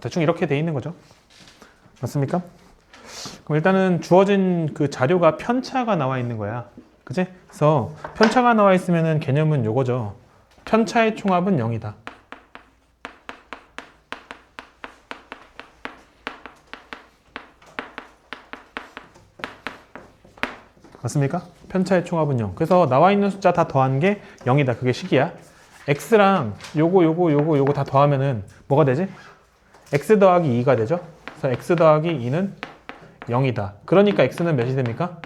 대충 이렇게 돼 있는 거죠. 맞습니까? 그럼 일단은 주어진 그 자료가 편차가 나와 있는 거야. 그지? 그래서 편차가 나와 있으면은 개념은 요거죠. 편차의 총합은 0이다. 맞습니까? 편차의 총합은 0. 그래서 나와 있는 숫자 다 더한 게 0이다. 그게 식이야. x랑 요거 요거 요거 요거 다 더하면은 뭐가 되지? X 더하기 2가 되죠. 그래서 x 더하기 2는 0이다. 그러니까 x는 몇이 됩니까?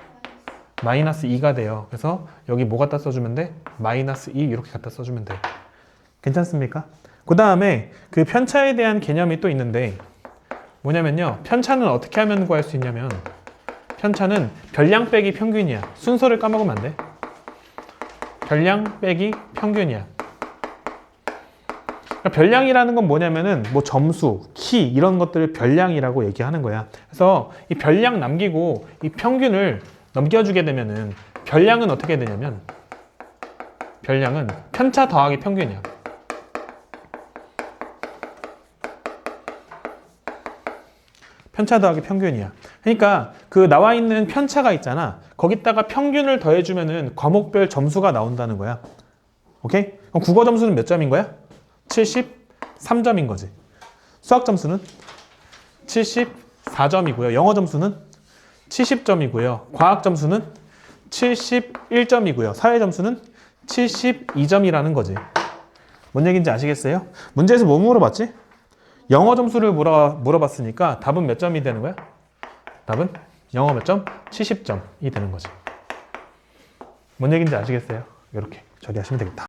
마이너스 2가 돼요. 그래서 여기 뭐 갖다 써주면 돼? 마이너스 2 이렇게 갖다 써주면 돼. 괜찮습니까? 그 다음에 그 편차에 대한 개념이 또 있는데 뭐냐면요. 편차는 어떻게 하면 구할 수 있냐면 편차는 별량 빼기 평균이야. 순서를 까먹으면 안 돼. 별량 빼기 평균이야. 그러니까 별량이라는 건 뭐냐면은 뭐 점수, 키 이런 것들을 별량이라고 얘기하는 거야. 그래서 이 별량 남기고 이 평균을 넘겨주게 되면은 별량은 어떻게 되냐면 별량은 편차 더하기 평균이야. 편차 더하기 평균이야. 그러니까 그 나와 있는 편차가 있잖아. 거기다가 평균을 더해주면은 과목별 점수가 나온다는 거야. 오케이? 그럼 국어 점수는 몇 점인 거야? 73점인 거지. 수학 점수는 74점이고요. 영어 점수는 70점이고요. 과학 점수는 71점이고요. 사회 점수는 72점이라는 거지. 뭔 얘기인지 아시겠어요? 문제에서 뭐 물어봤지? 영어 점수를 물어, 물어봤으니까 답은 몇 점이 되는 거야? 답은 영어 몇 점? 70점이 되는 거지. 뭔 얘기인지 아시겠어요? 이렇게 처리하시면 되겠다.